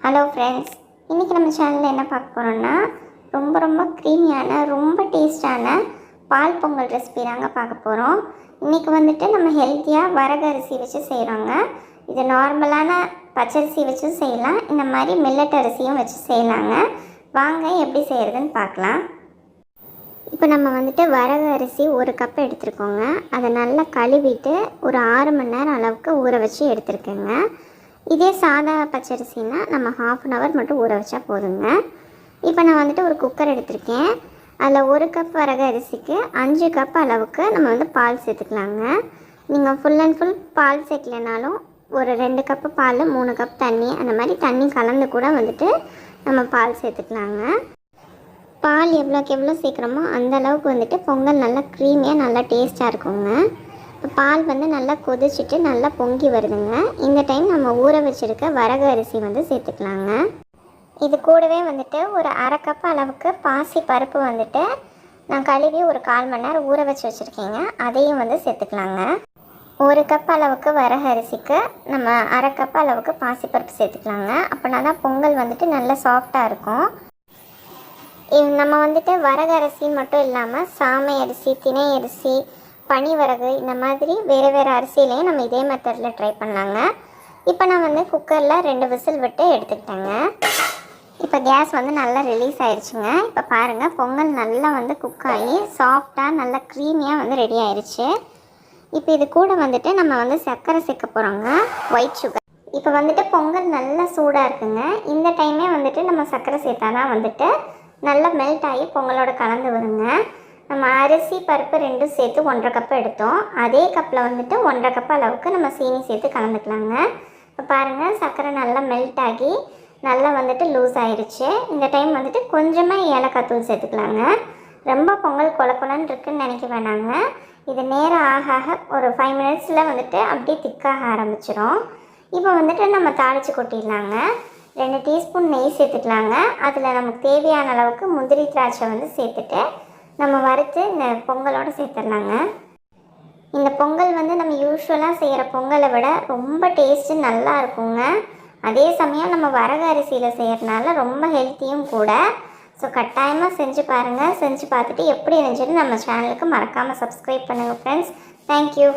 Hello friends இன்றைக்கி நம்ம சேனலில் என்ன பார்க்க போகிறோம்னா ரொம்ப ரொம்ப க்ரீமியான ரொம்ப டேஸ்டான பால் பொங்கல் ரெசிபி தாங்க பார்க்க போகிறோம் இன்றைக்கி வந்துட்டு நம்ம ஹெல்த்தியாக வரகரிசி வச்சு செய்கிறோங்க இது நார்மலான பச்சரிசி வச்சும் செய்யலாம். இந்த மாதிரி மில்லட் அரிசியும் வச்சு செய்யலாங்க. வாங்க எப்படி செய்கிறதுன்னு பார்க்கலாம். இப்போ நம்ம வந்துட்டு வரகு அரிசி ஒரு கப் எடுத்துருக்கோங்க. அதை நல்லா கழுவிட்டு ஒரு ஆறு மணி நேரம் அளவுக்கு ஊற வச்சு எடுத்துருக்கேங்க. இதே சாதா பச்சரிசினா நம்ம ஹாஃப் அன் ஹவர் மட்டும் ஊற வச்சா போதுங்க. இப்போ நான் வந்துட்டு ஒரு குக்கர் எடுத்திருக்கேன். அதில் ஒரு கப் வரக அரிசிக்கு அஞ்சு கப் அளவுக்கு நம்ம வந்து பால் சேர்த்துக்கலாங்க. நீங்கள் ஃபுல் அண்ட் ஃபுல் பால் சேர்க்கலனாலும் ஒரு ரெண்டு கப்பு பால் மூணு கப் தண்ணி அந்த மாதிரி தண்ணி கலந்து கூட வந்துட்டு நம்ம பால் சேர்த்துக்கலாங்க. பால் எவ்வளோக்கு எவ்வளோ சேர்க்குறோமோ அந்த அளவுக்கு வந்துட்டு பொங்கல் நல்லா க்ரீமியாக நல்லா டேஸ்ட்டாக இருக்குங்க. இப்போ பால் வந்து நல்லா கொதிச்சுட்டு நல்லா பொங்கி வருதுங்க. இந்த டைம் நம்ம ஊற வச்சுருக்க வரகு அரிசி வந்து சேர்த்துக்கலாங்க. இது கூடவே வந்துட்டு ஒரு அரை கப் அளவுக்கு பாசி பருப்பு வந்துட்டு நான் கழுவி ஒரு கால் மணி நேரம் ஊற வச்சு வச்சுருக்கேங்க. அதையும் வந்து சேர்த்துக்கலாங்க. ஒரு கப் அளவுக்கு வரகு அரிசிக்கு நம்ம அரை கப் அளவுக்கு பாசிப்பருப்பு சேர்த்துக்கலாங்க. அப்படின்னா தான் பொங்கல் வந்துட்டு நல்லா சாஃப்டாக இருக்கும். நம்ம வந்துட்டு வரகு அரிசி மட்டும் இல்லாமல் சாமை அரிசி திணை அரிசி பனிவரகு இந்த மாதிரி வேறு வேறு அரிசியிலையும் நம்ம இதே மெத்தடில் ட்ரை பண்ணலாங்க. இப்போ நான் வந்து குக்கரில் ரெண்டு விசில் விட்டு எடுத்துக்கிட்டேங்க. இப்போ கேஸ் வந்து நல்லா ரிலீஸ் ஆயிடுச்சுங்க இப்போ பாருங்கள் பொங்கல் நல்லா வந்து குக் ஆகி சாஃப்டாக நல்லா க்ரீமியாக வந்து ரெடி ஆயிடுச்சு இப்போ இது கூட வந்துட்டு நம்ம வந்து சர்க்கரை சேர்க்க போகிறோங்க ஒயிட் சுகர் இப்போ வந்துட்டு பொங்கல் நல்லா சூடாக இருக்குங்க. இந்த டைமே வந்துட்டு நம்ம சர்க்கரை சேர்த்தா தான் வந்துட்டு நல்லா மெல்ட் ஆகி பொங்கலோட கலந்து வருங்க. நம்ம அரிசி பருப்பு ரெண்டும் சேர்த்து ஒன்றரை கப் எடுத்தோம். அதே கப்பில் வந்துட்டு ஒன்றரை கப் அளவுக்கு நம்ம சீனி சேர்த்து கலந்துக்கலாங்க. இப்போ பாருங்கள் சர்க்கரை நல்லா மெல்ட் ஆகி நல்லா வந்துட்டு லூஸ் ஆயிடுச்சு இந்த டைம் வந்துட்டு கொஞ்சமாக ஏலக்காய் தூள் சேர்த்துக்கலாங்க. ரொம்ப பொங்கல் கொலக்கொலன்னு இருக்குன்னு நினைக்க வேணாங்க. இது நேரம் ஆக ஆக ஒரு ஃபைவ் மினிட்ஸில் வந்துட்டு அப்படியே திக்காக ஆரம்பிச்சிடும் இப்போ வந்துட்டு நம்ம தாளித்து கொட்டிடலாங்க. ரெண்டு டீஸ்பூன் நெய் சேர்த்துக்கலாங்க. அதில் நமக்கு தேவையான அளவுக்கு முந்திரி திராட்சை வந்து சேர்த்துட்டு நம்ம வறுத்து இந்த பொங்கலோடு சேர்த்துடலாங்க. இந்த பொங்கல் வந்து நம்ம யூஸ்வலாக செய்கிற பொங்கலை விட ரொம்ப டேஸ்ட்டு நல்லா இருக்குங்க. அதே சமயம் நம்ம வரகு அரிசியில் செய்கிறனால ரொம்ப ஹெல்த்தியும் கூட. ஸோ கட்டாயமாக செஞ்சு பாருங்கள் செஞ்சு பார்த்துட்டு எப்படி இருந்துச்சுன்னு நம்ம சேனலுக்கு மறக்காமல் சப்ஸ்கிரைப் பண்ணுங்கள் ஃப்ரெண்ட்ஸ் தேங்க்யூ